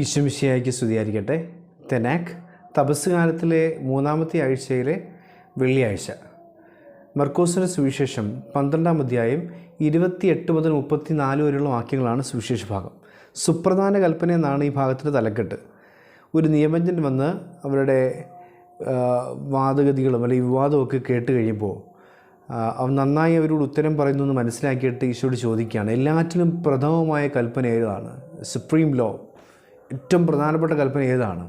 ഈശ്വമിശിയായിക്ക് സ്തുതിയായിരിക്കട്ടെ. തെനാക്ക് തപസ് കാലത്തിലെ മൂന്നാമത്തെ ആഴ്ചയിലെ വെള്ളിയാഴ്ച. മർക്കോസിന് സുവിശേഷം പന്ത്രണ്ടാം അധ്യായം ഇരുപത്തിയെട്ട് മുതൽ മുപ്പത്തിനാല് വരെയുള്ള വാക്യങ്ങളാണ് സുവിശേഷ ഭാഗം. സുപ്രധാന കൽപ്പന എന്നാണ് ഈ ഭാഗത്തിന്റെ തലക്കെട്ട്. ഒരു നിയമജ്ഞൻ വന്ന് അവരുടെ വാദഗതികളും അല്ലെങ്കിൽ വിവാദമൊക്കെ കേട്ട് കഴിയുമ്പോൾ അവൻ നന്നായി അവരോട് ഉത്തരം പറയുന്നു എന്ന് മനസ്സിലാക്കിയിട്ട് ഈശോട് ചോദിക്കുകയാണ്. എല്ലാറ്റിലും പ്രഥമമായ കൽപ്പന ഏതാണ് സുപ്രീം ലോ ഏറ്റവും പ്രധാനപ്പെട്ട കൽപ്പന ഏതാണ്?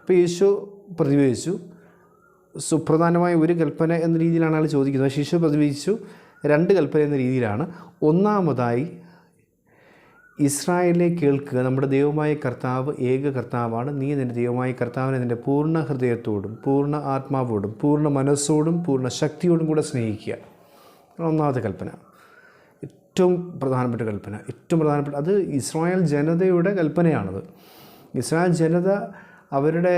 അപ്പോൾ യേശു പ്രതിവേദിച്ചു സുപ്രധാനമായ ഒരു കൽപ്പന എന്ന രീതിയിലാണ് അയാൾ ചോദിക്കുന്നത്. പക്ഷേ യേശു പ്രതിവേദിച്ചു രണ്ട് കൽപ്പന എന്ന രീതിയിലാണ്. ഒന്നാമതായി ഇസ്രായേലിനെ കേൾക്കുക. നമ്മുടെ ദൈവമായ കർത്താവ് ഏക കർത്താവാണ്. നീ നിന്റെ ദൈവമായ കർത്താവിനെ നിന്റെ പൂർണ ഹൃദയത്തോടും പൂർണ ആത്മാവോടും പൂർണ മനസ്സോടും പൂർണ ശക്തിയോടും കൂടെ സ്നേഹിക്കുക. ഒന്നാമത്തെ കൽപ്പന. ഏറ്റവും പ്രധാനപ്പെട്ട കൽപ്പന. ഏറ്റവും പ്രധാനപ്പെട്ട അത് ഇസ്രായേൽ ജനതയുടെ കൽപ്പനയാണത്. ഇസ്രായേൽ ജനത അവരുടെ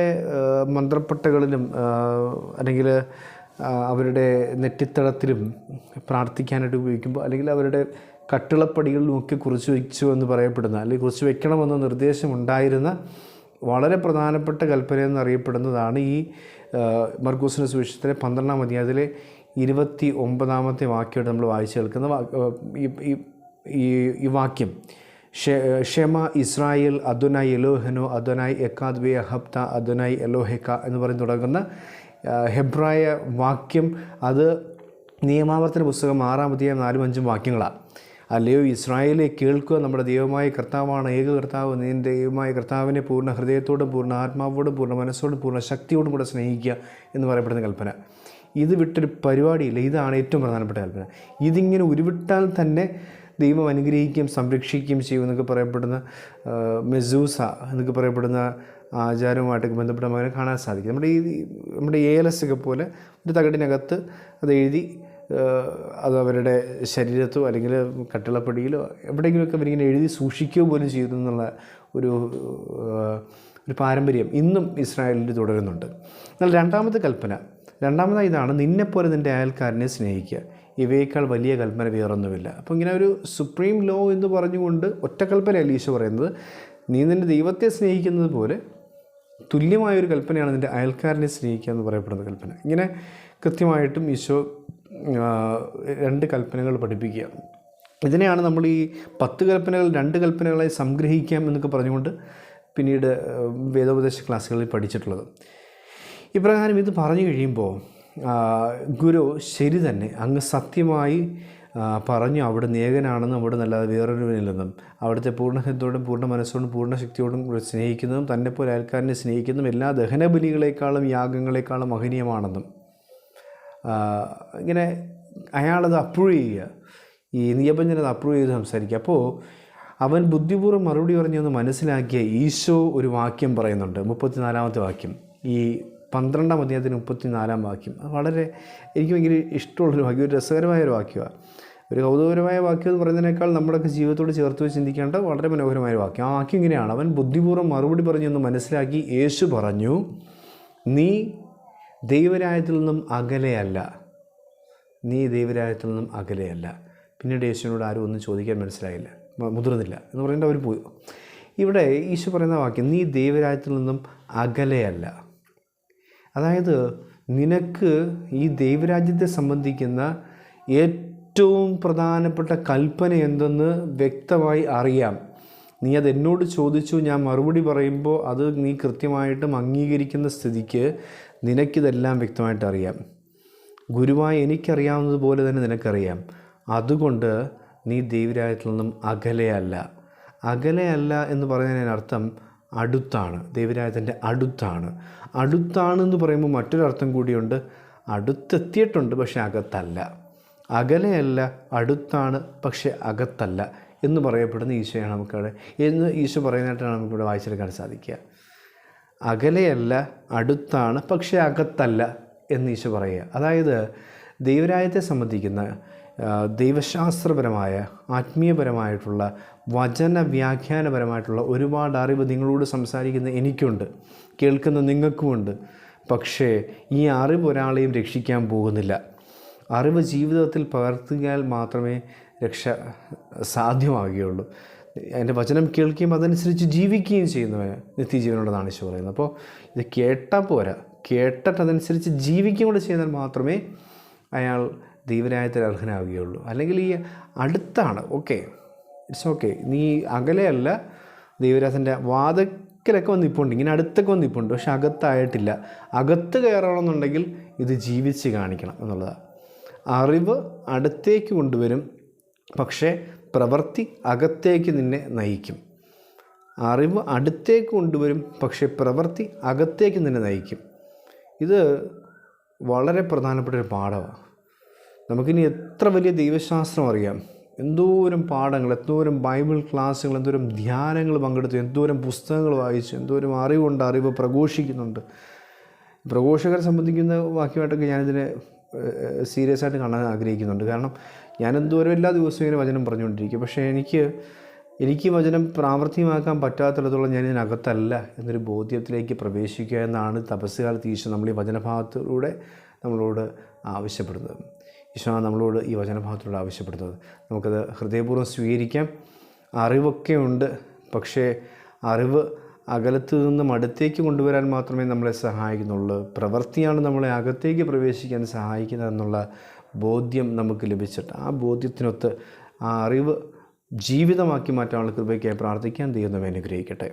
മന്ത്രപ്പെട്ടകളിലും അല്ലെങ്കിൽ അവരുടെ നെറ്റിത്തടത്തിലും പ്രാർത്ഥിക്കാനായിട്ട് ഉപയോഗിക്കുമ്പോൾ അല്ലെങ്കിൽ അവരുടെ കട്ടിളപ്പടികളിലും ഒക്കെ കുറിച്ച് വെച്ചു എന്ന് പറയപ്പെടുന്ന അല്ലെങ്കിൽ കുറിച്ച് വെക്കണമെന്ന നിർദ്ദേശം ഉണ്ടായിരുന്ന വളരെ പ്രധാനപ്പെട്ട കൽപ്പന എന്നറിയപ്പെടുന്നതാണ് ഈ മർക്കൂസിന് സുവിശേഷത്തിലെ പന്ത്രണ്ടാം അധ്യായത്തിലെ ഇരുപത്തി ഒമ്പതാമത്തെ വാക്യമായിട്ട് നമ്മൾ വായിച്ചു കേൾക്കുന്ന ഈ- ഈ- വാക്യം. ഷെമ ഇസ്രായേൽ അദുനായി എലോഹനോ അദുനായി എക്കാദ്വേ അഹബ്ത അദുനായി എലോഹെക്ക എന്ന് പറഞ്ഞ് തുടങ്ങുന്ന ഹെബ്രായ വാക്യം. അത് നിയമാവർത്തന പുസ്തകം ആറാം അധ്യായം നാലും അഞ്ചും വാക്യങ്ങളാണ് അല്ലയോ ഇസ്രായേലെ കേൾക്കുക നമ്മുടെ ദൈവമായ കർത്താവാണ്. ഏക കർത്താവ് നിന്റെ ദൈവമായ കർത്താവിനെ പൂർണ ഹൃദയത്തോടും പൂർണ ആത്മാവോടും പൂർണ മനസ്സോടും പൂർണ ശക്തിയോടും കൂടെ സ്നേഹിക്കുക എന്ന് പറയപ്പെടുന്ന കൽപ്പന. ഇത് വിട്ടൊരു പരിപാടിയില്ല. ഇതാണ് ഏറ്റവും പ്രധാനപ്പെട്ട കൽപ്പന. ഇതിങ്ങനെ ഉരുവിട്ടാൽ തന്നെ ദൈവം അനുഗ്രഹിക്കുകയും സംരക്ഷിക്കുകയും ചെയ്യും എന്നൊക്കെ പറയപ്പെടുന്ന മെസൂസ എന്നൊക്കെ പറയപ്പെടുന്ന ആചാരവുമായിട്ടൊക്കെ ബന്ധപ്പെട്ട നമുക്ക് കാണാൻ സാധിക്കും. നമ്മുടെ ഈ നമ്മുടെ ഏലസ് ഒക്കെ പോലെ ഒരു തകടിനകത്ത് അത് എഴുതി അത് അവരുടെ ശരീരത്തോ അല്ലെങ്കിൽ കട്ടിളപ്പടിയിലോ എവിടെയെങ്കിലുമൊക്കെ അവരിങ്ങനെ എഴുതി സൂക്ഷിക്കുക പോലും ചെയ്തു എന്നുള്ള ഒരു ഒരു പാരമ്പര്യം ഇന്നും ഇസ്രായേലിൽ തുടരുന്നുണ്ട്. എന്നാൽ രണ്ടാമത്തെ കൽപ്പന രണ്ടാമതായി ഇതാണ് നിന്നെപ്പോലെ നിന്റെ അയൽക്കാരനെ സ്നേഹിക്കുക. ഇവയേക്കാൾ വലിയ കൽപ്പന വേറൊന്നുമില്ല. അപ്പോൾ ഇങ്ങനെ ഒരു സുപ്രീം ലോ എന്ന് പറഞ്ഞുകൊണ്ട് ഒറ്റ കൽപ്പനയല്ല ഈശോ പറയുന്നത്. നീ നിന്റെ ദൈവത്തെ സ്നേഹിക്കുന്നത് പോലെ തുല്യമായൊരു കൽപ്പനയാണ് നിന്റെ അയൽക്കാരനെ സ്നേഹിക്കുക എന്ന് പറയപ്പെടുന്ന കൽപ്പന. ഇങ്ങനെ കൃത്യമായിട്ടും ഈശോ രണ്ട് കൽപ്പനകൾ പഠിപ്പിക്കുക. ഇതിനെയാണ് നമ്മൾ ഈ പത്ത് കൽപ്പനകൾ രണ്ട് കൽപ്പനകളായി സംഗ്രഹിക്കാം എന്നൊക്കെ പറഞ്ഞുകൊണ്ട് പിന്നീട് വേദോപദേശ ക്ലാസ്സുകളിൽ പഠിച്ചിട്ടുള്ളത്. ഇപ്രകാരം ഇത് പറഞ്ഞു കഴിയുമ്പോൾ ഗുരു ശരി തന്നെ അങ്ങ് സത്യമായി പറഞ്ഞു അവിടെ നേകനാണെന്നും അവിടെ നല്ലാതെ വേറൊരുവനില്ലെന്നും അവിടുത്തെ പൂർണഹത്തോടും പൂർണ മനസ്സോടും പൂർണ ശക്തിയോടും സ്നേഹിക്കുന്നതും തന്നെ പോലെ അയൽക്കാരനെ സ്നേഹിക്കുന്നതും എല്ലാ ദഹനബലികളെക്കാളും യാഗങ്ങളെക്കാളും മഹനീയമാണെന്നും. ഇങ്ങനെ അയാളത് അപ്രൂവ് ചെയ്യുക ഈ നിയമജ്ഞൻ അത് അപ്രൂവ് ചെയ്ത് സംസാരിക്കുക. അപ്പോൾ അവൻ ബുദ്ധിപൂർവം മറുപടി പറഞ്ഞൊന്ന് മനസ്സിലാക്കിയ ഈശോ ഒരു വാക്യം പറയുന്നുണ്ട്. മുപ്പത്തിനാലാമത്തെ വാക്യം. ഈ പന്ത്രണ്ടാം അധ്യായത്തിന് മുപ്പത്തിനാലാം വാക്യം. വളരെ എനിക്ക് ഭയങ്കര ഇഷ്ടമുള്ളൊരു വാക്യം ഒരു രസകരമായ ഒരു വാക്യമാണ്. ഒരു കൗതുകപരമായ വാക്യം എന്ന് പറയുന്നതിനേക്കാൾ നമ്മുടെയൊക്കെ ജീവിതത്തോട് ചേർത്ത് വെച്ച് ചിന്തിക്കേണ്ട വളരെ മനോഹരമായ വാക്യം. ആ വാക്യം ഇങ്ങനെയാണ്. അവൻ ബുദ്ധിപൂർവം മറുപടി പറഞ്ഞെന്ന് മനസ്സിലാക്കി യേശു പറഞ്ഞു നീ ദൈവരായത്തിൽ നിന്നും അകലെയല്ല. നീ ദൈവരായത്തിൽ നിന്നും അകലെയല്ല. പിന്നീട് യേശുവിനോട് ആരും ഒന്നും ചോദിക്കാൻ മനസ്സിലായില്ല. മുതിർന്നില്ല എന്ന് പറയുന്നത് അവർ പോയി. ഇവിടെ ഈശോ പറയുന്ന വാക്യം നീ ദൈവരായത്തിൽ നിന്നും അകലെയല്ല. അതായത് നിനക്ക് ഈ ദൈവരാജ്യത്തെ സംബന്ധിക്കുന്ന ഏറ്റവും പ്രധാനപ്പെട്ട കൽപ്പന എന്തെന്ന് വ്യക്തമായി അറിയാം. നീ അത് എന്നോട് ചോദിച്ചു ഞാൻ മറുപടി പറയുമ്പോൾ അത് നീ കൃത്യമായിട്ടും അംഗീകരിക്കുന്ന സ്ഥിതിക്ക് നിനക്കിതെല്ലാം വ്യക്തമായിട്ട് അറിയാം. ഗുരുവായി എനിക്കറിയാവുന്നതുപോലെ തന്നെ നിനക്കറിയാം. അതുകൊണ്ട് നീ ദൈവരാജ്യത്തിൽ നിന്നും അകലെയല്ല. അകലെയല്ല എന്ന് പറയുന്നതിനർത്ഥം അടുത്താണ്. ദേവരാജന്റെ അടുത്താണ്. അടുത്താണെന്ന് പറയുമ്പോൾ മറ്റൊരർത്ഥം കൂടിയുണ്ട്. അടുത്തെത്തിയിട്ടുണ്ട് പക്ഷേ അകത്തല്ല. അകലെയല്ല അടുത്താണ് പക്ഷേ അകത്തല്ല എന്ന് പറയപ്പെടുന്ന ഈശോയാണ് നമുക്കവിടെ. എന്ന് ഈശോ പറയുന്നതായിട്ടാണ് നമുക്കിവിടെ വായിച്ചെടുക്കാൻ സാധിക്കുക. അകലെയല്ല അടുത്താണ് പക്ഷേ അകത്തല്ല എന്ന് ഈശോ പറയുക. അതായത് ദൈവരായത്തെ സംബന്ധിക്കുന്ന ദൈവശാസ്ത്രപരമായ ആത്മീയപരമായിട്ടുള്ള വചന വ്യാഖ്യാനപരമായിട്ടുള്ള ഒരുപാട് അറിവ് നിങ്ങളോട് സംസാരിക്കുന്ന എനിക്കുണ്ട്. കേൾക്കുന്ന നിങ്ങൾക്കുമുണ്ട്. പക്ഷേ ഈ അറിവ് ഒരാളെയും രക്ഷിക്കാൻ പോകുന്നില്ല. അറിവ് ജീവിതത്തിൽ പകർത്തിയാൽ മാത്രമേ രക്ഷ സാധ്യമാകുകയുള്ളൂ എന്റെ വചനം കേൾക്കുകയും അതനുസരിച്ച് ജീവിക്കുകയും ചെയ്യുന്നവന് നിത്യജീവനുള്ളതാണ് ഈശോ പറയുന്നത്. അപ്പോൾ ഇത് കേട്ടാൽ പോരാ. കേട്ടിട്ട് അതനുസരിച്ച് ജീവിക്കുകയും കൂടെ ചെയ്താൽ മാത്രമേ അയാൾ ദൈവരായത്തിൽ അർഹനാവുകയുള്ളൂ. അല്ലെങ്കിൽ ഈ അടുത്താണ് ഓക്കെ ഇറ്റ്സ് ഓക്കെ നീ അകലെയല്ല ദൈവരാജന്റെ വാതക്കലൊക്കെ വന്ന് നിൽപ്പുണ്ട് ഇങ്ങനെ അടുത്തൊക്കെ വന്ന് പക്ഷെ അകത്തായിട്ടില്ല. അകത്ത് കയറണമെന്നുണ്ടെങ്കിൽ ഇത് ജീവിച്ച് കാണിക്കണം എന്നുള്ളതാണ് അറിവ് അടുത്തേക്ക് കൊണ്ടുവരും പക്ഷേ പ്രവൃത്തി അകത്തേക്ക് നിന്നെ നയിക്കും. അറിവ് അടുത്തേക്ക് കൊണ്ടുവരും പക്ഷേ പ്രവൃത്തി അകത്തേക്ക് നിന്നെ നയിക്കും. ഇത് വളരെ പ്രധാനപ്പെട്ട ഒരു പാഠമാണ് നമുക്കിനി എത്ര വലിയ ദൈവശാസ്ത്രം അറിയാം? എന്തോരം പാഠങ്ങൾ എന്തോരം ബൈബിൾ ക്ലാസ്സുകൾ എന്തോരം ധ്യാനങ്ങൾ പങ്കെടുത്തു എന്തോരം പുസ്തകങ്ങൾ വായിച്ചു എന്തോരം അറിവുണ്ട് അറിവ് പ്രഘോഷിക്കുന്നുണ്ട്. പ്രഘോഷകരെ സംബന്ധിക്കുന്ന വാക്യമായിട്ടൊക്കെ ഞാനിതിനെ സീരിയസ് ആയിട്ട് കാണാൻ ആഗ്രഹിക്കുന്നുണ്ട്. കാരണം ഞാൻ എന്തോരം എല്ലാ ദിവസവും ഇങ്ങനെ വചനം പറഞ്ഞുകൊണ്ടിരിക്കും. പക്ഷേ എനിക്ക് എനിക്ക് വചനം പ്രാവർത്തികമാക്കാൻ പറ്റാത്തിടത്തോളം ഞാൻ ഇതിനകത്തല്ല എന്നൊരു ബോധ്യത്തിലേക്ക് പ്രവേശിക്കുക എന്നാണ് തപസ്സുകാലത്ത് ഈശോ നമ്മൾ ഈ വചനഭാഗത്തിലൂടെ നമ്മളോട് ആവശ്യപ്പെടുന്നത്. ഈശോ നമ്മളോട് ഈ വചനഭാഗത്തിലൂടെ ആവശ്യപ്പെടുന്നത്. നമുക്കത് ഹൃദയപൂർവം സ്വീകരിക്കാം. അറിവൊക്കെ ഉണ്ട് പക്ഷേ അറിവ് അകലത്ത് നിന്നും അടുത്തേക്ക് കൊണ്ടുവരാൻ മാത്രമേ നമ്മളെ സഹായിക്കുന്നുള്ളൂ. പ്രവൃത്തിയാണ് നമ്മളെ അകത്തേക്ക് പ്രവേശിക്കാൻ സഹായിക്കുന്നതെന്നുള്ള ബോധ്യം നമുക്ക് ലഭിച്ചിട്ട് ആ ബോധ്യത്തിനൊത്ത് ആ അറിവ് ജീവിതമാക്കി മാറ്റാനുള്ള കൃപയ്ക്കായി പ്രാർത്ഥിക്കാൻ ദൈവം അനുഗ്രഹിക്കട്ടെ.